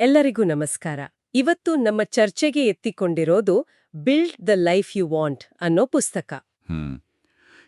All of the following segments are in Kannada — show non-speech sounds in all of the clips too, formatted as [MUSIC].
ಎಲ್ಲರಿಗೂ ನಮಸ್ಕಾರ. ಇವತ್ತು ನಮ್ಮ ಚರ್ಚೆಗೆ ಎತ್ತಿಕೊಂಡಿರೋದು build the life you want ಅನ್ನೋ ಪುಸ್ತಕ. ಹ್ಮ್.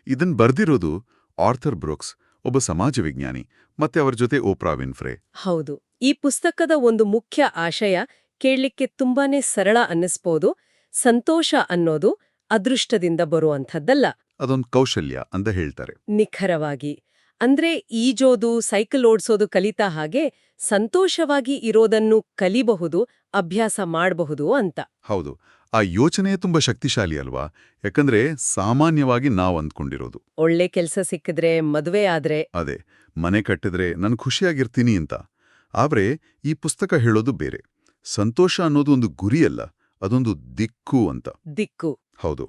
ಇದನ್ ಬರ್ದಿರೋದು ಆರ್ಥರ್ ಬ್ರೋಕ್ಸ್ ಒಬ್ಬ ಸಮಾಜ ವಿಜ್ಞಾನಿ ಮತ್ತೆ ಅವರ ಜೊತೆ ಓಪ್ರಾ ವಿನ್ಫ್ರೆ. ಹೌದು. ಈ ಪುಸ್ತಕದ ಒಂದು ಮುಖ್ಯ ಆಶಯ ಕೇಳಲಿಕ್ಕೆ ತುಂಬಾನೇ ಸರಳ ಅನ್ನಿಸ್ಬೋದು ಸಂತೋಷ ಅನ್ನೋದು ಅದೃಷ್ಟದಿಂದ ಬರುವಂಥದ್ದಲ್ಲ. ಅದೊಂದು ಕೌಶಲ್ಯ ಅಂತ ಹೇಳ್ತಾರೆ. ನಿಖರವಾಗಿ. ಅಂದ್ರೆ ಈಜೋದು ಸೈಕಲ್ ಓಡಿಸೋದು ಕಲಿತಾ ಹಾಗೆ ಸಂತೋಷವಾಗಿ ಇರೋದನ್ನು ಕಲಿಬಹುದು ಅಭ್ಯಾಸ ಮಾಡಬಹುದು ಅಂತ. ಹೌದು. ಆ ಯೋಚನೆ ತುಂಬಾ ಶಕ್ತಿಶಾಲಿ ಅಲ್ವಾ? ಯಾಕಂದ್ರೆ ಸಾಮಾನ್ಯವಾಗಿ ನಾವ್ ಅಂದ್ಕೊಂಡಿರೋದು. ಒಳ್ಳೆ ಕೆಲಸ ಸಿಕ್ಕಿದ್ರೆ ಮದುವೆ ಆದ್ರೆ. ಅದೇ ಮನೆ ಕಟ್ಟಿದ್ರೆ ನಾನು ಖುಷಿಯಾಗಿರ್ತೀನಿ ಅಂತ. ಆದ್ರೆ ಈ ಪುಸ್ತಕ ಹೇಳೋದು ಬೇರೆ. ಸಂತೋಷ ಅನ್ನೋದು ಒಂದು ಗುರಿಯಲ್ಲ ಅದೊಂದು ದಿಕ್ಕು ಅಂತ. ದಿಕ್ಕು. ಹೌದು.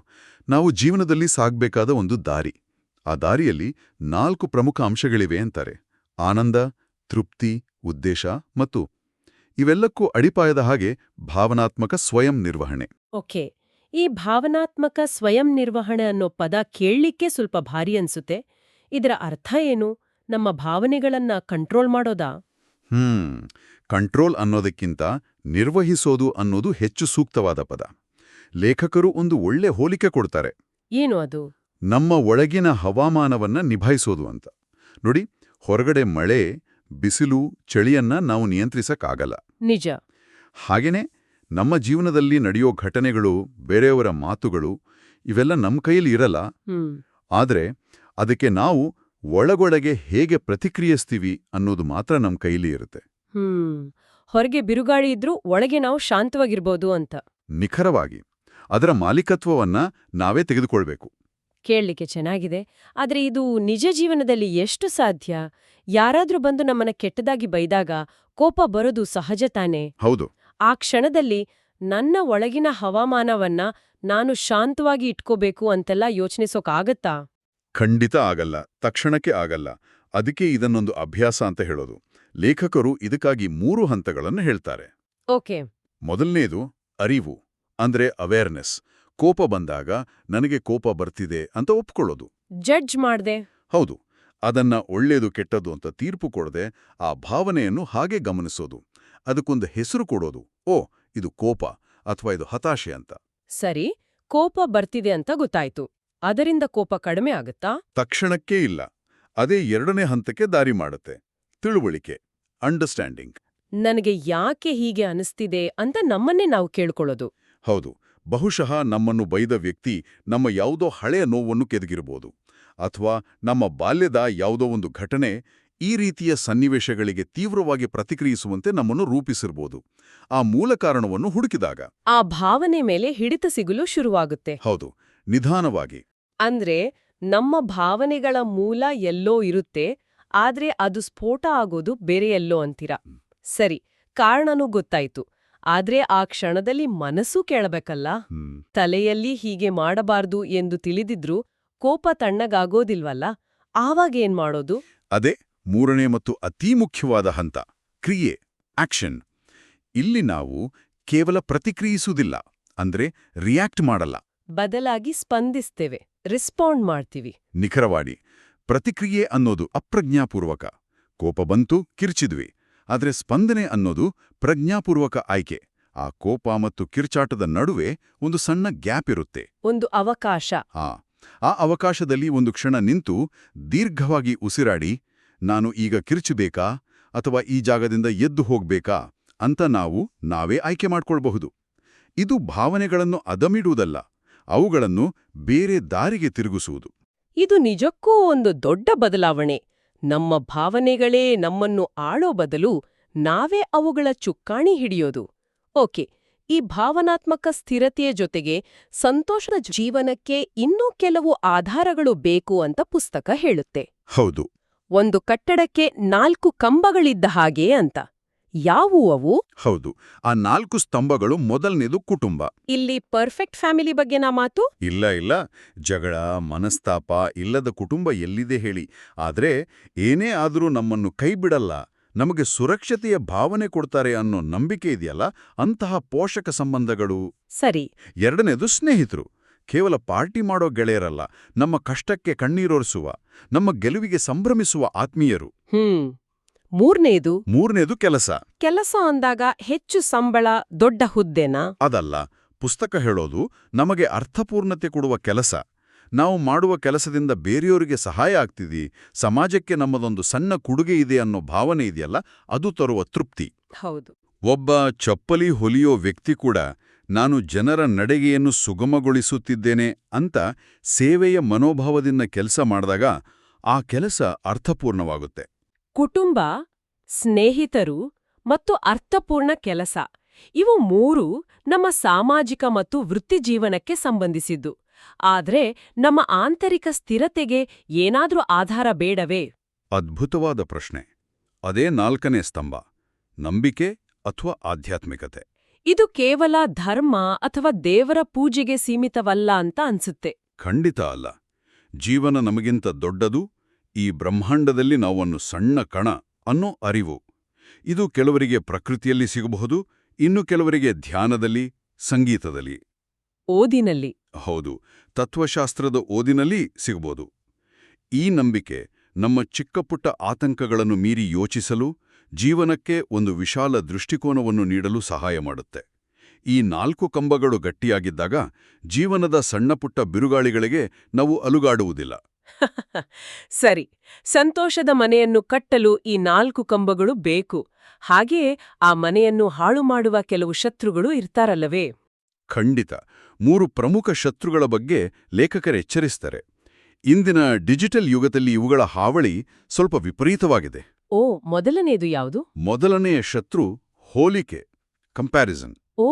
ನಾವು ಜೀವನದಲ್ಲಿ ಸಾಗ್ಬೇಕಾದ ಒಂದು ದಾರಿ. ಆ ದಾರಿಯಲ್ಲಿ ನಾಲ್ಕು ಪ್ರಮುಖ ಅಂಶಗಳಿವೆ ಅಂತಾರೆ. ಆನಂದ ತೃಪ್ತಿ ಉದ್ದೇಶ ಮತ್ತು ಇವೆಲ್ಲಕ್ಕೂ ಅಡಿಪಾಯದ ಹಾಗೆ ಭಾವನಾತ್ಮಕ ಸ್ವಯಂ ನಿರ್ವಹಣೆ. ಓಕೆ. ಈ ಭಾವನಾತ್ಮಕ ಸ್ವಯಂ ನಿರ್ವಹಣೆ ಅನ್ನೋ ಪದ ಕೇಳಲಿಕ್ಕೆ ಸ್ವಲ್ಪ ಭಾರಿ ಅನ್ಸುತ್ತೆ. ಇದರ ಅರ್ಥ ಏನು? ನಮ್ಮ ಭಾವನೆಗಳನ್ನ ಕಂಟ್ರೋಲ್ ಮಾಡೋದಾ? ಹ್ಮ್. ಕಂಟ್ರೋಲ್ ಅನ್ನೋದಕ್ಕಿಂತ ನಿರ್ವಹಿಸೋದು ಅನ್ನೋದು ಹೆಚ್ಚು ಸೂಕ್ತವಾದ ಪದ. ಲೇಖಕರು ಒಂದು ಒಳ್ಳೆ ಹೋಲಿಕೆ ಕೊಡ್ತಾರೆ. ಏನು ಅದು? ನಮ್ಮ ಒಳಗಿನ ಹವಾಮಾನವನ್ನ ನಿಭಾಯಿಸೋದು ಅಂತ. ನೋಡಿ ಹೊರಗಡೆ ಮಳೆ ಬಿಸಿಲು ಚಳಿಯನ್ನ ನಾವು ನಿಯಂತ್ರಿಸಕ್ಕಾಗಲ್ಲ. ನಿಜ. ಹಾಗೇನೆ ನಮ್ಮ ಜೀವನದಲ್ಲಿ ನಡೆಯೋ ಘಟನೆಗಳು ಬೇರೆಯವರ ಮಾತುಗಳು ಇವೆಲ್ಲ ನಮ್ಮ ಕೈಯಲ್ಲಿ ಇರಲ್ಲ. ಆದರೆ ಅದಕ್ಕೆ ನಾವು ಒಳಗೊಳಗೆ ಹೇಗೆ ಪ್ರತಿಕ್ರಿಯಿಸ್ತೀವಿ ಅನ್ನೋದು ಮಾತ್ರ ನಮ್ಮ ಕೈಲಿ ಇರುತ್ತೆ. ಹೊರಗೆ ಬಿರುಗಾಳಿ ಇದ್ರೂ ಒಳಗೆ ನಾವು ಶಾಂತವಾಗಿರ್ಬೋದು ಅಂತ. ನಿಖರವಾಗಿ. ಅದರ ಮಾಲೀಕತ್ವವನ್ನ ನಾವೇ ತೆಗೆದುಕೊಳ್ಬೇಕು. ಕೇಳಲಿಕ್ಕೆ ಚೆನ್ನಾಗಿದೆ. ಆದರೆ ಇದು ನಿಜ ಜೀವನದಲ್ಲಿ ಎಷ್ಟು ಸಾಧ್ಯ? ಯಾರಾದ್ರೂ ಬಂದು ನಮ್ಮನ್ನ ಕೆಟ್ಟದಾಗಿ ಬೈದಾಗ ಕೋಪ ಬರೋದು ಸಹಜ ತಾನೇ? ಹೌದು. ಆ ಕ್ಷಣದಲ್ಲಿ ನನ್ನ ಒಳಗಿನ ಹವಾಮಾನವನ್ನ ನಾನು ಶಾಂತವಾಗಿ ಇಟ್ಕೋಬೇಕು ಅಂತೆಲ್ಲ ಯೋಚನಿಸೋಕಾಗತ್ತಾ ಖಂಡಿತ ಆಗಲ್ಲ. ತಕ್ಷಣಕ್ಕೆ ಆಗಲ್ಲ. ಅದಕ್ಕೆ ಇದನ್ನೊಂದು ಅಭ್ಯಾಸ ಅಂತ ಹೇಳೋದು. ಲೇಖಕರು ಇದಕ್ಕಾಗಿ ಮೂರು ಹಂತಗಳನ್ನು ಹೇಳ್ತಾರೆ. ಓಕೆ. ಮೊದಲನೆಯದು ಅರಿವು ಅಂದ್ರೆ ಅವೇರ್ನೆಸ್ ಕೋಪ ಬಂದಾಗ ನನಗೆ ಕೋಪ ಬರ್ತಿದೆ ಅಂತ ಒಪ್ಕೊಳ್ಳೋದು. ಜಡ್ಜ್ ಮಾಡ್ದೆ. ಹೌದು ಅದನ್ನ ಒಳ್ಳೇದು ಕೆಟ್ಟದ್ದು ಅಂತ ತೀರ್ಪು ಕೊಡದೆ ಆ ಭಾವನೆಯನ್ನು ಹಾಗೆ ಗಮನಿಸೋದು. ಅದಕ್ಕೊಂದು ಹೆಸರು ಕೊಡೋದು. ಓ ಇದು ಕೋಪ ಅಥವಾ ಇದು ಹತಾಶೆ ಅಂತ. ಸರಿ ಕೋಪ ಬರ್ತಿದೆ ಅಂತ ಗೊತ್ತಾಯ್ತು. ಅದರಿಂದ ಕೋಪ ಕಡಿಮೆ ಆಗುತ್ತಾ? ತಕ್ಷಣಕ್ಕೇ ಇಲ್ಲ. ಅದೇ ಎರಡನೇ ಹಂತಕ್ಕೆ ದಾರಿ ಮಾಡುತ್ತೆ. ತಿಳುವಳಿಕೆ ಅಂಡರ್ಸ್ಟ್ಯಾಂಡಿಂಗ್ ನನಗೆ ಯಾಕೆ ಹೀಗೆ ಅನಿಸ್ತಿದೆ ಅಂತ ನಮ್ಮನ್ನೇ ನಾವು ಕೇಳ್ಕೊಳ್ಳೋದು. ಹೌದು ಬಹುಶಃ ನಮ್ಮನ್ನು ಬೈದ ವ್ಯಕ್ತಿ ನಮ್ಮ ಯಾವುದೋ ಹಳೆಯ ನೋವನ್ನು ಕೆದಗಿರಬಹುದು ಅಥವಾ ನಮ್ಮ ಬಾಲ್ಯದ ಯಾವುದೋ ಒಂದು ಘಟನೆ ಈ ರೀತಿಯ ಸನ್ನಿವೇಶಗಳಿಗೆ ತೀವ್ರವಾಗಿ ಪ್ರತಿಕ್ರಿಯಿಸುವಂತೆ ನಮ್ಮನ್ನು ರೂಪಿಸಿರಬಹುದು. ಆ ಮೂಲ ಕಾರಣವನ್ನು ಹುಡುಕಿದಾಗ. ಆ ಭಾವನೆ ಮೇಲೆ ಹಿಡಿತ ಸಿಗಲು ಶುರುವಾಗುತ್ತೆ. ಹೌದು ನಿಧಾನವಾಗಿ. ಅಂದ್ರೆ ನಮ್ಮ ಭಾವನೆಗಳ ಮೂಲ ಎಲ್ಲೋ ಇರುತ್ತೆ ಆದ್ರೆ ಅದು ಸ್ಫೋಟ ಆಗೋದು ಬೇರೆ ಎಲ್ಲೋ ಅಂತೀರಾ? ಸರಿ ಕಾರಣನೂ ಗೊತ್ತಾಯ್ತು. ಆದ್ರೆ ಆ ಕ್ಷಣದಲ್ಲಿ ಮನಸ್ಸೂ ಕೇಳಬೇಕಲ್ಲ. ತಲೆಯಲ್ಲಿ ಹೀಗೆ ಮಾಡಬಾರ್ದು ಎಂದು ತಿಳಿದಿದ್ರೂ ಕೋಪ ತಣ್ಣಗಾಗೋದಿಲ್ವಲ್ಲ? ಆವಾಗೇನ್ ಮಾಡೋದು? ಅದೇ ಮೂರನೇ ಮತ್ತು ಅತೀ ಮುಖ್ಯವಾದ ಹಂತ ಕ್ರಿಯೆ ಆಕ್ಷನ್. ಇಲ್ಲಿ ನಾವು ಕೇವಲ ಪ್ರತಿಕ್ರಿಯಿಸುವುದಿಲ್ಲ ಅಂದ್ರೆ ರಿಯಾಕ್ಟ್ ಮಾಡಲ್ಲ. ಬದಲಾಗಿ ಸ್ಪಂದಿಸ್ತೇವೆ ರಿಸ್ಪಾಂಡ್ ಮಾಡ್ತೀವಿ. ನಿಖರವಾಡಿ ಪ್ರತಿಕ್ರಿಯೆ ಅನ್ನೋದು ಅಪ್ರಜ್ಞಾಪೂರ್ವಕ. ಕೋಪ ಬಂತು ಕಿರ್ಚಿದ್ವಿ. ಆದ್ರೆ ಸ್ಪಂದನೆ ಅನ್ನೋದು ಪ್ರಜ್ಞಾಪೂರ್ವಕ ಆಯ್ಕೆ. ಆ ಕೋಪ ಮತ್ತು ಕಿರ್ಚಾಟದ ನಡುವೆ ಒಂದು ಸಣ್ಣ ಗ್ಯಾಪ್ ಇರುತ್ತೆ. ಒಂದು ಅವಕಾಶ. ಆ ಆ ಅವಕಾಶದಲ್ಲಿ ಒಂದು ಕ್ಷಣ ನಿಂತು ದೀರ್ಘವಾಗಿ ಉಸಿರಾಡಿ ನಾನು ಈಗ ಕಿರ್ಚಬೇಕಾ? ಅಥವಾ ಈ ಜಾಗದಿಂದ ಎದ್ದು ಹೋಗ್ಬೇಕಾ? ಅಂತ ನಾವು ನಾವೇ ಆಯ್ಕೆ ಮಾಡ್ಕೊಳ್ಬಹುದು. ಇದು ಭಾವನೆಗಳನ್ನು ಅದಮಿಡುವುದಲ್ಲ ಅವುಗಳನ್ನು ಬೇರೆ ದಾರಿಗೆ ತಿರುಗಿಸುವುದು. ಇದು ನಿಜಕ್ಕೂ ಒಂದು ದೊಡ್ಡ ಬದಲಾವಣೆ. ನಮ್ಮ ಭಾವನೆಗಳೇ ನಮ್ಮನ್ನು ಆಳೋ ಬದಲು ನಾವೇ ಅವುಗಳ ಚುಕ್ಕಾಣಿ ಹಿಡಿಯೋದು. ಓಕೆ ಈ ಭಾವನಾತ್ಮಕ ಸ್ಥಿರತೆಯ ಜೊತೆಗೆ ಸಂತೋಷದ ಜೀವನಕ್ಕೆ ಇನ್ನೂ ಕೆಲವು ಆಧಾರಗಳು ಬೇಕು ಅಂತ ಪುಸ್ತಕ ಹೇಳುತ್ತೆ. ಹೌದು. ಒಂದು ಕಟ್ಟಡಕ್ಕೆ ನಾಲ್ಕು ಕಂಬಗಳಿದ್ದ ಹಾಗೆ ಅಂತ. ಯಾವುವು ಅವು ಹೌದು ಆ ನಾಲ್ಕು ಸ್ತಂಭಗಳು ಮೊದಲನೇದು ಕುಟುಂಬ. ಇಲ್ಲಿ ಪರ್ಫೆಕ್ಟ್ ಫ್ಯಾಮಿಲಿ ಬಗ್ಗೆ ನಾ ಮಾತು? ಇಲ್ಲ ಇಲ್ಲ. ಜಗಳ ಮನಸ್ತಾಪ ಇಲ್ಲದ ಕುಟುಂಬ ಎಲ್ಲಿದೆ ಹೇಳಿ. ಆದ್ರೆ ಏನೇ ಆದರೂ ನಮ್ಮನ್ನು ಕೈಬಿಡಲ್ಲ. ನಮಗೆ ಸುರಕ್ಷತೆಯ ಭಾವನೆ ಕೊಡ್ತಾರೆ ಅನ್ನೋ ನಂಬಿಕೆ ಇದೆಯಲ್ಲ ಅಂತಹ ಪೋಷಕ ಸಂಬಂಧಗಳು? ಸರಿ. ಎರಡನೇದು ಸ್ನೇಹಿತರು. ಕೇವಲ ಪಾರ್ಟಿ ಮಾಡೋ ಗೆಳೆಯರಲ್ಲ ನಮ್ಮ ಕಷ್ಟಕ್ಕೆ ಕಣ್ಣೀರೋರಿಸುವ ನಮ್ಮ ಗೆಲುವಿಗೆ ಸಂಭ್ರಮಿಸುವ ಆತ್ಮೀಯರು. ಹ್ಮ್. ಮೂರನೇದು ಮೂರನೇದು ಕೆಲಸ. ಕೆಲಸ ಅಂದಾಗ ಹೆಚ್ಚು ಸಂಬಳ ದೊಡ್ಡ ಹುದ್ದೆನಾ? ಅದಲ್ಲ ಪುಸ್ತಕ ಹೇಳೋದು ನಮಗೆ ಅರ್ಥಪೂರ್ಣತೆ ಕೊಡುವ ಕೆಲಸ. ನಾವು ಮಾಡುವ ಕೆಲಸದಿಂದ ಬೇರೆಯವರಿಗೆ ಸಹಾಯ ಆಗ್ತಿದಿ ಸಮಾಜಕ್ಕೆ ನಮ್ಮದೊಂದು ಸಣ್ಣ ಕೊಡುಗೆ ಇದೆ ಅನ್ನೋ ಭಾವನೆ ಇದೆಯಲ್ಲ ಅದು ತರುವ ತೃಪ್ತಿ. ಹೌದು. ಒಬ್ಬ ಚಪ್ಪಲಿ ಹೊಲಿಯೋ ವ್ಯಕ್ತಿ ಕೂಡ ನಾನು ಜನರ ನಡೆಗೆಯನ್ನು ಸುಗಮಗೊಳಿಸುತ್ತಿದ್ದೇನೆ ಅಂತ ಸೇವೆಯ ಮನೋಭಾವದಿಂದ ಕೆಲಸ ಮಾಡಿದಾಗ ಆ ಕೆಲಸ ಅರ್ಥಪೂರ್ಣವಾಗುತ್ತೆ. ಕುಟುಂಬ ಸ್ನೇಹಿತರು ಮತ್ತು ಅರ್ಥಪೂರ್ಣ ಕೆಲಸ. ಇವು ಮೂರು ನಮ್ಮ ಸಾಮಾಜಿಕ ಮತ್ತು ವೃತ್ತಿಜೀವನಕ್ಕೆ ಸಂಬಂಧಿಸಿದ್ದು. ಆದ್ರೆ ನಮ್ಮ ಆಂತರಿಕ ಸ್ಥಿರತೆಗೆ ಏನಾದ್ರೂ ಆಧಾರ ಬೇಡವೇ? ಅದ್ಭುತವಾದ ಪ್ರಶ್ನೆ. ಅದೇ ನಾಲ್ಕನೇ ಸ್ತಂಭ. ನಂಬಿಕೆ ಅಥವಾ ಆಧ್ಯಾತ್ಮಿಕತೆ. ಇದು ಕೇವಲ ಧರ್ಮ ಅಥವಾ ದೇವರ ಪೂಜೆಗೆ ಸೀಮಿತವಲ್ಲ ಅಂತ ಅನ್ಸುತ್ತೆ. ಖಂಡಿತ ಅಲ್ಲ. ಜೀವನ ನಮಗಿಂತ ದೊಡ್ಡದು ಈ ಬ್ರಹ್ಮಾಂಡದಲ್ಲಿ ನಾವೊಂದು ಸಣ್ಣ ಕಣ ಅನ್ನೋ ಅರಿವು. ಇದು ಕೆಲವರಿಗೆ ಪ್ರಕೃತಿಯಲ್ಲಿ ಸಿಗಬಹುದು ಇನ್ನು ಕೆಲವರಿಗೆ ಧ್ಯಾನದಲ್ಲಿ ಸಂಗೀತದಲ್ಲಿ. ಓದಿನಲ್ಲಿ. ಹೌದು ತತ್ವಶಾಸ್ತ್ರದ ಓದಿನಲ್ಲಿ ಸಿಗಬಹುದು. ಈ ನಂಬಿಕೆ ನಮ್ಮ ಚಿಕ್ಕಪುಟ್ಟ ಆತಂಕಗಳನ್ನು ಮೀರಿ ಯೋಚಿಸಲು ಜೀವನಕ್ಕೆ ಒಂದು ವಿಶಾಲ ದೃಷ್ಟಿಕೋನವನ್ನು ನೀಡಲು ಸಹಾಯ ಮಾಡುತ್ತೆ. ಈ ನಾಲ್ಕು ಕಂಬಗಳು ಗಟ್ಟಿಯಾಗಿದ್ದಾಗ ಜೀವನದ ಸಣ್ಣಪುಟ್ಟ ಬಿರುಗಾಳಿಗಳಿಗೆ ನಾವು ಅಲುಗಾಡುವುದಿಲ್ಲ. [LAUGHS] ಸರಿ ಸಂತೋಷದ ಮನೆಯನ್ನು ಕಟ್ಟಲು ಈ ನಾಲ್ಕು ಕಂಬಗಳು ಬೇಕು. ಹಾಗೆಯೇ ಆ ಮನೆಯನ್ನು ಹಾಳು ಮಾಡುವ ಕೆಲವು ಶತ್ರುಗಳು ಇರ್ತಾರಲ್ಲವೇ? ಖಂಡಿತ. ಮೂರು ಪ್ರಮುಖ ಶತ್ರುಗಳ ಬಗ್ಗೆ ಲೇಖಕರ ಎಚ್ಚರಿಸ್ತಾರೆ ಇಂದಿನ ಡಿಜಿಟಲ್ ಯುಗದಲ್ಲಿ ಇವುಗಳ ಹಾವಳಿ ಸ್ವಲ್ಪ ವಿಪರೀತವಾಗಿದೆ. ಓ ಮೊದಲನೆಯದು ಯಾವುದು? ಮೊದಲನೆಯ ಶತ್ರು ಹೋಲಿಕೆ ಕಂಪ್ಯಾರಿಸನ್. ಓ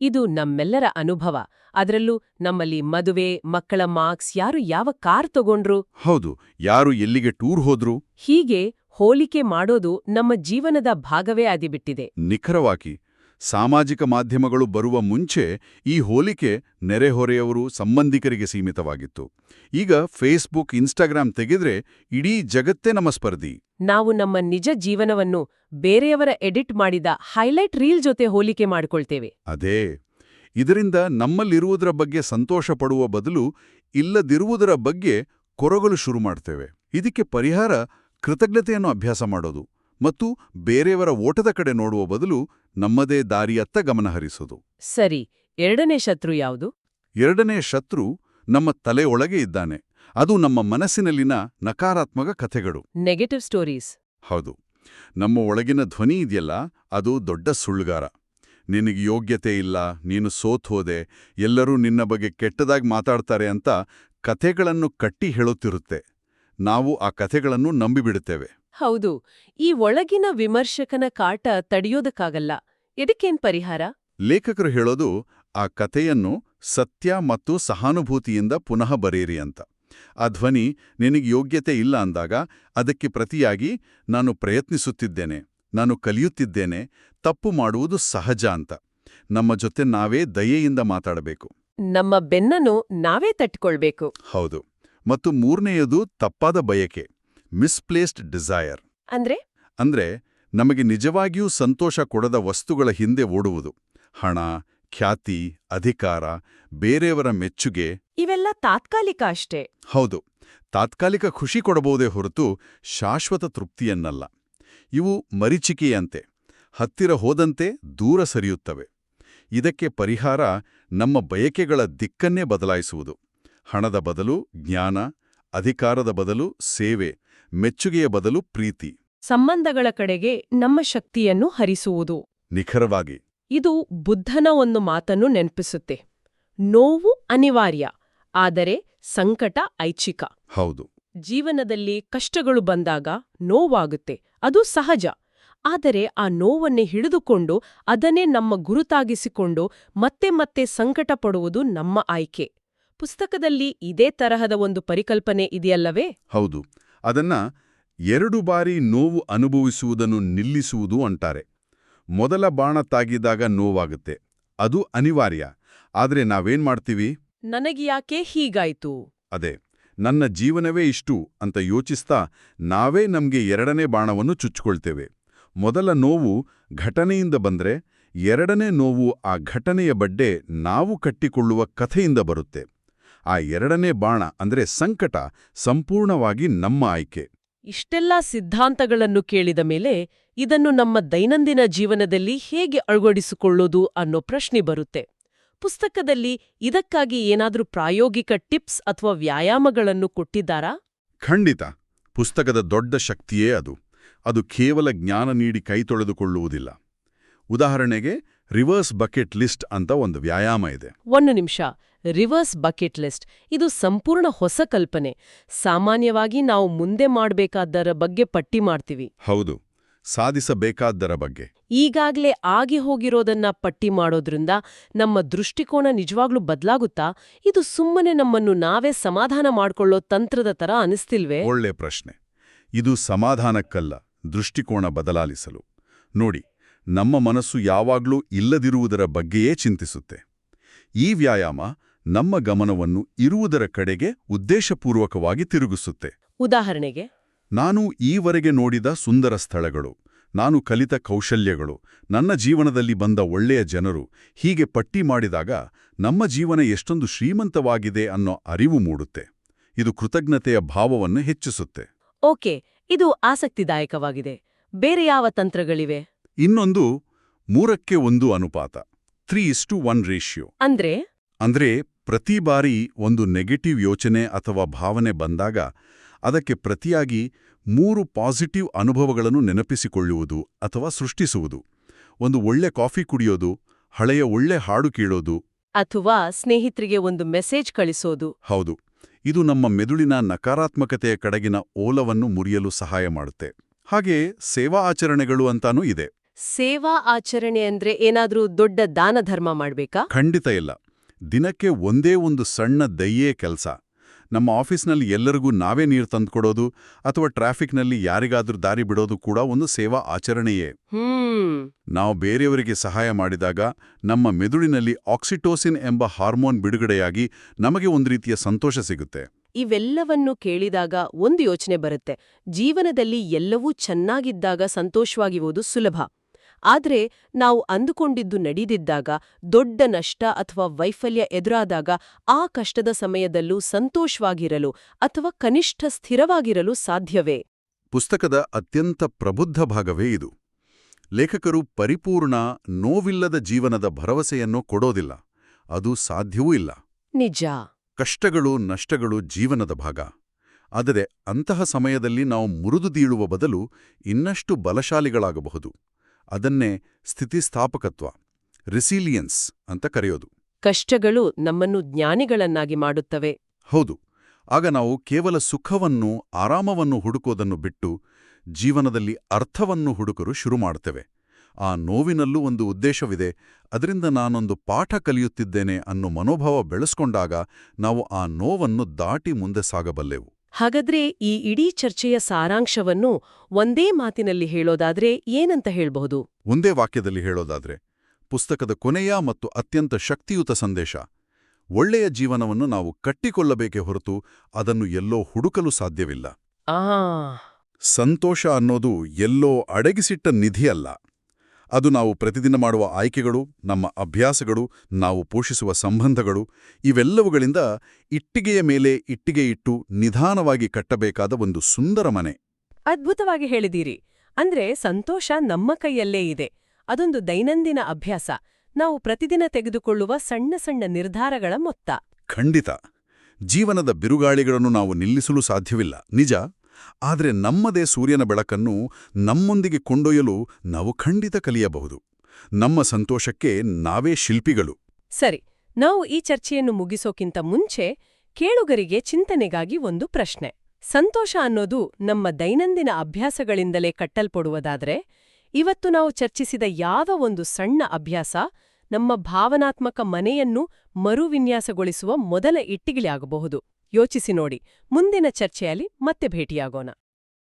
ಇದು ನಮ್ಮೆಲ್ಲರ ಅನುಭವ. ಅದರಲ್ಲೂ ನಮ್ಮಲ್ಲಿ ಮದುವೆ ಮಕ್ಕಳ ಮಾರ್ಕ್ಸ್ ಯಾರು ಯಾವ ಕಾರ್ ತಗೊಂಡ್ರು? ಹೌದು ಯಾರು ಎಲ್ಲಿಗೆ ಟೂರ್ ಹೋದ್ರು? ಹೀಗೆ ಹೋಲಿಕೆ ಮಾಡೋದು ನಮ್ಮ ಜೀವನದ ಭಾಗವೇ ಆದಿಬಿಟ್ಟಿದೆ ನಿಖರವಾಗಿ ಸಾಮಾಜಿಕ ಮಾಧ್ಯಮಗಳು ಬರುವ ಮುಂಚೆ ಈ ಹೋಲಿಕೆ ನೆರೆಹೊರೆಯವರು ಸಂಬಂಧಿಕರಿಗೆ ಸೀಮಿತವಾಗಿತ್ತು. ಈಗ ಫೇಸ್ಬುಕ್ ಇನ್ಸ್ಟಾಗ್ರಾಂ ತೆಗೆದ್ರೆ ಇಡೀ ಜಗತ್ತೇ ನಮ್ಮ ಸ್ಪರ್ಧಿ. ನಾವು ನಮ್ಮ ನಿಜ ಜೀವನವನ್ನು ಬೇರೆಯವರ ಎಡಿಟ್ ಮಾಡಿದ ಹೈಲೈಟ್ ರೀಲ್ ಜೊತೆ ಹೋಲಿಕೆ ಮಾಡಿಕೊಳ್ತೇವೆ. ಅದೇ. ಇದರಿಂದ ನಮ್ಮಲ್ಲಿರುವುದರ ಬಗ್ಗೆ ಸಂತೋಷ ಪಡುವ ಬದಲು ಇಲ್ಲದಿರುವುದರ ಬಗ್ಗೆ ಕೊರಗಲು ಶುರು ಮಾಡ್ತೇವೆ. ಇದಕ್ಕೆ ಪರಿಹಾರ ಕೃತಜ್ಞತೆಯನ್ನು ಅಭ್ಯಾಸ ಮಾಡೋದು. ಮತ್ತು ಬೇರೆಯವರ ಓಟದ ಕಡೆ ನೋಡುವ ಬದಲು ನಮ್ಮದೇ ದಾರಿಯತ್ತ ಗಮನಹರಿಸೋದು ಸರಿ ಎರಡನೇ ಶತ್ರು ಯಾವುದು? ಎರಡನೇ ಶತ್ರು ನಮ್ಮ ತಲೆಯೊಳಗೆ ಇದ್ದಾನೆ. ಅದು ನಮ್ಮ ಮನಸ್ಸಿನಲ್ಲಿನ ನಕಾರಾತ್ಮಕ ಕಥೆಗಳು. ನೆಗೆಟಿವ್ ಸ್ಟೋರೀಸ್ ಹೌದು. ನಮ್ಮ ಒಳಗಿನ ಧ್ವನಿ ಇದೆಯಲ್ಲ ಅದು ದೊಡ್ಡ ಸುಳ್ಳುಗಾರ. ನಿನಗೆ ಯೋಗ್ಯತೆ ಇಲ್ಲ ನೀನು ಸೋತ್ ಹೋದೆ ಎಲ್ಲರೂ ನಿನ್ನ ಬಗ್ಗೆ ಕೆಟ್ಟದಾಗಿ ಮಾತಾಡ್ತಾರೆ ಅಂತ ಕಥೆಗಳನ್ನು ಕಟ್ಟಿ ಹೇಳುತ್ತಿರುತ್ತೆ. ನಾವು ಆ ಕಥೆಗಳನ್ನು ನಂಬಿಬಿಡುತ್ತೇವೆ. ಹೌದು ಈ ಒಳಗಿನ ವಿಮರ್ಶಕನ ಕಾಟ ತಡೆಯೋದಕ್ಕಾಗಲ್ಲ. ಇದಕ್ಕೇನ್ ಪರಿಹಾರ? ಲೇಖಕರು ಹೇಳೋದು ಆ ಕಥೆಯನ್ನು ಸತ್ಯ ಮತ್ತು ಸಹಾನುಭೂತಿಯಿಂದ ಪುನಃ ಬರೆಯಿರಿ ಅಂತ. ಆ ಧ್ವನಿ ನಿನಗೆ ಯೋಗ್ಯತೆ ಇಲ್ಲ ಅಂದಾಗ ಅದಕ್ಕೆ ಪ್ರತಿಯಾಗಿ ನಾನು ಪ್ರಯತ್ನಿಸುತ್ತಿದ್ದೇನೆ ನಾನು ಕಲಿಯುತ್ತಿದ್ದೇನೆ ತಪ್ಪು ಮಾಡುವುದು ಸಹಜ ಅಂತ. ನಮ್ಮ ಜೊತೆ ನಾವೇ ದಯೆಯಿಂದ ಮಾತಾಡಬೇಕು. ನಮ್ಮ ಬೆನ್ನನ್ನು ನಾವೇ ತಟ್ಟಿಕೊಳ್ಬೇಕು. ಹೌದು ಮತ್ತು ಮೂರನೆಯದು ತಪ್ಪಾದ ಬಯಕೆ. ಮಿಸ್ಪ್ಲೇಸ್ಡ್ ಡಿಸೈರ್ ಅಂದ್ರೆ? ಅಂದ್ರೆ ನಮಗೆ ನಿಜವಾಗಿಯೂ ಸಂತೋಷ ಕೊಡದ ವಸ್ತುಗಳ ಹಿಂದೆ ಓಡುವುದು. ಹಣ ಖ್ಯಾತಿ ಅಧಿಕಾರ ಬೇರೆಯವರ ಮೆಚ್ಚುಗೆ. ಇವೆಲ್ಲ ತಾತ್ಕಾಲಿಕ ಅಷ್ಟೇ. ಹೌದು ತಾತ್ಕಾಲಿಕ ಖುಷಿ ಕೊಡಬಹುದೇ ಹೊರತು ಶಾಶ್ವತ ತೃಪ್ತಿಯನ್ನಲ್ಲ. ಇವು ಮರಿಚಿಕೆಯಂತೆ ಹತ್ತಿರ ಹೋದಂತೆ ದೂರ ಸರಿಯುತ್ತವೆ. ಇದಕ್ಕೆ ಪರಿಹಾರ ನಮ್ಮ ಬಯಕೆಗಳ ದಿಕ್ಕನ್ನೇ ಬದಲಾಯಿಸುವುದು. ಹಣದ ಬದಲು ಜ್ಞಾನ ಅಧಿಕಾರದ ಬದಲು ಸೇವೆ ಮೆಚ್ಚುಗೆಯ ಬದಲು ಪ್ರೀತಿ. ಸಂಬಂಧಗಳ ಕಡೆಗೆ ನಮ್ಮ ಶಕ್ತಿಯನ್ನು ಹರಿಸುವುದು. ನಿಖರವಾಗಿ. ಇದು ಬುದ್ಧನ ಒಂದು ಮಾತನ್ನು ನೆನಪಿಸುತ್ತೆ. ನೋವು ಅನಿವಾರ್ಯ ಆದರೆ ಸಂಕಟ ಐಚ್ಛಿಕ. ಹೌದು. ಜೀವನದಲ್ಲಿ ಕಷ್ಟಗಳು ಬಂದಾಗ ನೋವಾಗುತ್ತೆ ಅದು ಸಹಜ. ಆದರೆ ಆ ನೋವನ್ನೇ ಹಿಡಿದುಕೊಂಡು ಅದನ್ನೇ ನಮ್ಮ ಗುರುತಾಗಿಸಿಕೊಂಡು ಮತ್ತೆ ಮತ್ತೆ ಸಂಕಟ ಪಡುವುದು ನಮ್ಮ ಆಯ್ಕೆ. ಪುಸ್ತಕದಲ್ಲಿ ಇದೇ ತರಹದ ಒಂದು ಪರಿಕಲ್ಪನೆ ಇದೆಯಲ್ಲವೇ? ಹೌದು. ಅದನ್ನ ಎರಡು ಬಾರಿ ನೋವು ಅನುಭವಿಸುವುದನ್ನು ನಿಲ್ಲಿಸುವುದು ಅಂತಾರೆ. ಮೊದಲ ಬಾಣ ತಾಗಿದಾಗ ನೋವಾಗುತ್ತೆ. ಅದು ಅನಿವಾರ್ಯ. ಆದರೆ ನಾವೇನ್ ಮಾಡ್ತೀವಿ? ನನಗ್ಯಾಕೆ ಹೀಗಾಯ್ತು? ಅದೇ ನನ್ನ ಜೀವನವೇ ಇಷ್ಟು ಅಂತ ಯೋಚಿಸ್ತಾ ನಾವೇ ನಮಗೆ ಎರಡನೇ ಬಾಣವನ್ನು ಚುಚ್ಚಿಕೊಳ್ತೇವೆ ಮೊದಲ ನೋವು ಘಟನೆಯಿಂದ ಬಂದ್ರೆ ಎರಡನೇ ನೋವು ಆ ಘಟನೆಯ ಬಡ್ಡೆ ನಾವು ಕಟ್ಟಿಕೊಳ್ಳುವ ಕಥೆಯಿಂದ ಬರುತ್ತೆ. ಆ ಎರಡನೇ ಬಾಣ ಅಂದ್ರೆ ಸಂಕಟ ಸಂಪೂರ್ಣವಾಗಿ ನಮ್ಮ ಆಯ್ಕೆ. ಇಷ್ಟೆಲ್ಲ ಸಿದ್ಧಾಂತಗಳನ್ನು ಕೇಳಿದ ಮೇಲೆ ಇದನ್ನು ನಮ್ಮ ದೈನಂದಿನ ಜೀವನದಲ್ಲಿ ಹೇಗೆ ಅಳವಡಿಸಿಕೊಳ್ಳೋದು ಅನ್ನೋ ಪ್ರಶ್ನೆ ಬರುತ್ತೆ. ಪುಸ್ತಕದಲ್ಲಿ ಇದಕ್ಕಾಗಿ ಏನಾದರೂ ಪ್ರಾಯೋಗಿಕ ಟಿಪ್ಸ್ ಅಥವಾ ವ್ಯಾಯಾಮಗಳನ್ನು ಕೊಟ್ಟಿದ್ದಾರಾ? ಖಂಡಿತ. ಪುಸ್ತಕದ ದೊಡ್ಡ ಶಕ್ತಿಯೇ ಅದು. ಅದು ಕೇವಲ ಜ್ಞಾನ ನೀಡಿ ಕೈ ತೊಳೆದುಕೊಳ್ಳುವುದಿಲ್ಲ. ಉದಾಹರಣೆಗೆ ರಿವರ್ಸ್ ಬಕೆಟ್ ಲಿಸ್ಟ್ ಅಂತ ಒಂದು ವ್ಯಾಯಾಮ ಇದೆ. ಒಂದು ನಿಮಿಷ. Reverse bucket list. ಇದು ಸಂಪೂರ್ಣ ಹೊಸ ಕಲ್ಪನೆ. ಸಾಮಾನ್ಯವಾಗಿ ನಾವು ಮುಂದೆ ಮಾಡಬೇಕಾದರ ಬಗ್ಗೆ ಪಟ್ಟಿ ಮಾಡ್ತೀವಿ. ಹೌದು ಸಾಧಿಸಬೇಕಾದ್ದರ ಬಗ್ಗೆ. ಈಗಾಗ್ಲೇ ಆಗಿ ಹೋಗಿರೋದನ್ನ ಪಟ್ಟಿ ಮಾಡೋದ್ರಿಂದ ನಮ್ಮ ದೃಷ್ಟಿಕೋನ ನಿಜವಾಗ್ಲೂ ಬದಲಾಗುತ್ತಾ? ಇದು ಸುಮ್ಮನೆ ನಮ್ಮನ್ನು ನಾವೇ ಸಮಾಧಾನ ಮಾಡ್ಕೊಳ್ಳೋ ತಂತ್ರದ ತರ ಅನಿಸ್ತಿಲ್ವೇ? ಒಳ್ಳೆ ಪ್ರಶ್ನೆ. ಇದು ಸಮಾಧಾನಕ್ಕಲ್ಲ ದೃಷ್ಟಿಕೋನ ಬದಲಾಲಿಸಲು. ನೋಡಿ ನಮ್ಮ ಮನಸ್ಸು ಯಾವಾಗ್ಲೂ ಇಲ್ಲದಿರುವುದರ ಬಗ್ಗೆಯೇ ಚಿಂತಿಸುತ್ತೆ. ಈ ವ್ಯಾಯಾಮ ನಮ್ಮ ಗಮನವನ್ನು ಇರುವುದರ ಕಡೆಗೆ ಉದ್ದೇಶಪೂರ್ವಕವಾಗಿ ತಿರುಗಿಸುತ್ತೆ. ಉದಾಹರಣೆಗೆ ನಾನು ಈವರೆಗೆ ನೋಡಿದ ಸುಂದರ ಸ್ಥಳಗಳು ನಾನು ಕಲಿತ ಕೌಶಲ್ಯಗಳು ನನ್ನ ಜೀವನದಲ್ಲಿ ಬಂದ ಒಳ್ಳೆಯ ಜನರು ಹೀಗೆ ಪಟ್ಟಿ ಮಾಡಿದಾಗ ನಮ್ಮ ಜೀವನ ಎಷ್ಟೊಂದು ಶ್ರೀಮಂತವಾಗಿದೆ ಅನ್ನೋ ಅರಿವು ಮೂಡುತ್ತೆ. ಇದು ಕೃತಜ್ಞತೆಯ ಭಾವವನ್ನು ಹೆಚ್ಚಿಸುತ್ತೆ. ಓಕೆ ಇದು ಆಸಕ್ತಿದಾಯಕವಾಗಿದೆ. ಬೇರೆ ಯಾವ ತಂತ್ರಗಳಿವೆ? ಇನ್ನೊಂದು ಮೂರಕ್ಕೆ ಒಂದು ಅನುಪಾತ ತ್ರೀ ಇಸ್ಟು ಒನ್ ರೇಷಿಯೋ. ಅಂದ್ರೆ? ಅಂದ್ರೆ ಪ್ರತಿ ಬಾರಿ ಒಂದು ನೆಗೆಟಿವ್ ಯೋಚನೆ ಅಥವಾ ಭಾವನೆ ಬಂದಾಗ ಅದಕ್ಕೆ ಪ್ರತಿಯಾಗಿ ಮೂರು ಪಾಸಿಟಿವ್ ಅನುಭವಗಳನ್ನು ನೆನಪಿಸಿಕೊಳ್ಳುವುದು ಅಥವಾ ಸೃಷ್ಟಿಸುವುದು. ಒಂದು ಒಳ್ಳೆ ಕಾಫಿ ಕುಡಿಯೋದು ಹಳೆಯ ಒಳ್ಳೆ ಹಾಡು ಕೇಳೋದು. ಅಥವಾ ಸ್ನೇಹಿತರಿಗೆ ಒಂದು ಮೆಸೇಜ್ ಕಳಿಸೋದು. ಹೌದು ಇದು ನಮ್ಮ ಮೆದುಳಿನ ನಕಾರಾತ್ಮಕತೆಯ ಕಡೆಗಿನ ಓಲವನ್ನು ಮುರಿಯಲು ಸಹಾಯ ಮಾಡುತ್ತೆ. ಹಾಗೆ ಸೇವಾ ಆಚರಣೆಗಳು ಅಂತಾನೂ ಇದೆ. ಸೇವಾ ಆಚರಣೆ ಅಂದ್ರೆ ಏನಾದ್ರೂ ದೊಡ್ಡ ದಾನ ಧರ್ಮ ಮಾಡ್ಬೇಕಾ? ಖಂಡಿತ ಇಲ್ಲ. ದಿನಕ್ಕೆ ಒಂದೇ ಒಂದು ಸಣ್ಣ ದಯ್ಯೇ ಕೆಲಸ. ನಮ್ಮ ಆಫೀಸ್ನಲ್ಲಿ ಎಲ್ಲರಿಗೂ ನಾವೇ ನೀರು ತಂದುಕೊಡೋದು ಅಥವಾ ಟ್ರಾಫಿಕ್ನಲ್ಲಿ ಯಾರಿಗಾದ್ರೂ ದಾರಿ ಬಿಡೋದು ಕೂಡ ಒಂದು ಸೇವಾ ಆಚರಣೆಯೇ. ನಾವು ಬೇರೆಯವರಿಗೆ ಸಹಾಯ ಮಾಡಿದಾಗ ನಮ್ಮ ಮೆದುಳಿನಲ್ಲಿ ಆಕ್ಸಿಟೋಸಿನ್ ಎಂಬ ಹಾರ್ಮೋನ್ ಬಿಡುಗಡೆಯಾಗಿ ನಮಗೆ ಒಂದು ರೀತಿಯ ಸಂತೋಷ ಸಿಗುತ್ತೆ. ಇವೆಲ್ಲವನ್ನು ಕೇಳಿದಾಗ ಒಂದು ಯೋಚನೆ ಬರುತ್ತೆ. ಜೀವನದಲ್ಲಿ ಎಲ್ಲವೂ ಚೆನ್ನಾಗಿದ್ದಾಗ ಸಂತೋಷವಾಗಿರುವುದು ಸುಲಭ. ಆದ್ರೆ ನಾವು ಅಂದುಕೊಂಡಿದ್ದು ನಡೆದಿದ್ದಾಗ ದೊಡ್ಡ ನಷ್ಟ ಅಥವಾ ವೈಫಲ್ಯ ಎದುರಾದಾಗ ಆ ಕಷ್ಟದ ಸಮಯದಲ್ಲೂ ಸಂತೋಷವಾಗಿರಲು ಅಥವಾ ಕನಿಷ್ಠ ಸ್ಥಿರವಾಗಿರಲು ಸಾಧ್ಯವೇ? ಪುಸ್ತಕದ ಅತ್ಯಂತ ಪ್ರಬುದ್ಧ ಭಾಗವೇ ಇದು. ಲೇಖಕರು ಪರಿಪೂರ್ಣ ನೋವಿಲ್ಲದ ಜೀವನದ ಭರವಸೆಯನ್ನು ಕೊಡೋದಿಲ್ಲ. ಅದು ಸಾಧ್ಯವೂ ಇಲ್ಲ. ನಿಜ. ಕಷ್ಟಗಳು ನಷ್ಟಗಳು ಜೀವನದ ಭಾಗ. ಆದರೆ ಅಂತಹ ಸಮಯದಲ್ಲಿ ನಾವು ಮುರಿದು ಬದಲು ಇನ್ನಷ್ಟು ಬಲಶಾಲಿಗಳಾಗಬಹುದು. ಅದನ್ನೇ ಸ್ಥಿತಿಸ್ಥಾಪಕತ್ವ ರಿಸೀಲಿಯನ್ಸ್ ಅಂತ ಕರೆಯೋದು. ಕಷ್ಟಗಳು ನಮ್ಮನ್ನು ಜ್ಞಾನಿಗಳನ್ನಾಗಿ ಮಾಡುತ್ತವೆ. ಹೌದು. ಆಗ ನಾವು ಕೇವಲ ಸುಖವನ್ನು ಆರಾಮವನ್ನು ಹುಡುಕೋದನ್ನು ಬಿಟ್ಟು ಜೀವನದಲ್ಲಿ ಅರ್ಥವನ್ನು ಹುಡುಕಲು ಶುರು ಮಾಡ್ತೇವೆ ಆ ನೋವಿನಲ್ಲೂ ಒಂದು ಉದ್ದೇಶವಿದೆ. ಅದರಿಂದ ನಾನೊಂದು ಪಾಠ ಕಲಿಯುತ್ತಿದ್ದೇನೆ ಅನ್ನೋ ಮನೋಭಾವ ಬೆಳೆಸ್ಕೊಂಡಾಗ ನಾವು ಆ ನೋವನ್ನು ದಾಟಿ ಮುಂದೆ ಸಾಗಬಲ್ಲೆವು. ಹಾಗಾದ್ರೆ ಈ ಇಡೀ ಚರ್ಚೆಯ ಸಾರಾಂಶವನ್ನು ಒಂದೇ ಮಾತಿನಲ್ಲಿ ಹೇಳೋದಾದ್ರೆ ಏನಂತ ಹೇಳ್ಬಹುದು? ಒಂದೇ ವಾಕ್ಯದಲ್ಲಿ ಹೇಳೋದಾದ್ರೆ ಪುಸ್ತಕದ ಕೊನೆಯ ಮತ್ತು ಅತ್ಯಂತ ಶಕ್ತಿಯುತ ಸಂದೇಶ ಒಳ್ಳೆಯ ಜೀವನವನ್ನು ನಾವು ಕಟ್ಟಿಕೊಳ್ಳಬೇಕೆ ಹೊರತು ಅದನ್ನು ಎಲ್ಲೋ ಹುಡುಕಲು ಸಾಧ್ಯವಿಲ್ಲ. ಆ ಸಂತೋಷ ಅನ್ನೋದು ಎಲ್ಲೋ ಅಡಗಿಸಿಟ್ಟ ನಿಧಿಯಲ್ಲ. ಅದು ನಾವು ಪ್ರತಿದಿನ ಮಾಡುವ ಆಯ್ಕೆಗಳು ನಮ್ಮ ಅಭ್ಯಾಸಗಳು ನಾವು ಪೋಷಿಸುವ ಸಂಬಂಧಗಳು ಇವೆಲ್ಲವುಗಳಿಂದ ಇಟ್ಟಿಗೆಯ ಮೇಲೆ ಇಟ್ಟಿಗೆ ಇಟ್ಟು ನಿಧಾನವಾಗಿ ಕಟ್ಟಬೇಕಾದ ಒಂದು ಸುಂದರ ಮನೆ. ಅದ್ಭುತವಾಗಿ ಹೇಳಿದೀರಿ ಅಂದ್ರೆ ಸಂತೋಷ ನಮ್ಮ ಕೈಯಲ್ಲೇ ಇದೆ. ಅದೊಂದು ದೈನಂದಿನ ಅಭ್ಯಾಸ. ನಾವು ಪ್ರತಿದಿನ ತೆಗೆದುಕೊಳ್ಳುವ ಸಣ್ಣ ಸಣ್ಣ ನಿರ್ಧಾರಗಳ ಮೊತ್ತ. ಖಂಡಿತ. ಜೀವನದ ಬಿರುಗಾಳಿಗಳನ್ನು ನಾವು ನಿಲ್ಲಿಸಲು ಸಾಧ್ಯವಿಲ್ಲ. ನಿಜ? ಆದರೆ ನಮ್ಮದೇ ಸೂರ್ಯನ ಬೆಳಕನ್ನು ನಮ್ಮೊಂದಿಗೆ ಕೊಂಡೊಯ್ಯಲು ನಾವು ಖಂಡಿತ ಕಲಿಯಬಹುದು. ನಮ್ಮ ಸಂತೋಷಕ್ಕೆ ನಾವೇ ಶಿಲ್ಪಿಗಳು. ಸರಿ, ನಾವು ಈ ಚರ್ಚೆಯನ್ನು ಮುಗಿಸೋಕ್ಕಿಂತ ಮುಂಚೆ ಕೇಳುಗರಿಗೆ ಚಿಂತನೆಗಾಗಿ ಒಂದು ಪ್ರಶ್ನೆ. ಸಂತೋಷ ಅನ್ನೋದು ನಮ್ಮ ದೈನಂದಿನ ಅಭ್ಯಾಸಗಳಿಂದಲೇ ಕಟ್ಟಲ್ಪಡುವುದಾದ್ರೆ, ಇವತ್ತು ನಾವು ಚರ್ಚಿಸಿದ ಯಾವ ಒಂದು ಸಣ್ಣ ಅಭ್ಯಾಸ ನಮ್ಮ ಭಾವನಾತ್ಮಕ ಮನೆಯನ್ನು ಮರುವಿನ್ಯಾಸಗೊಳಿಸುವ ಮೊದಲ ಇಟ್ಟಿಗೆಯಾಗಬಹುದು. ಯೋಚಿಸಿ ನೋಡಿ ಮುಂದಿನ ಚರ್ಚೆಯಲ್ಲಿ ಮತ್ತೆ ಭೇಟಿಯಾಗೋಣ.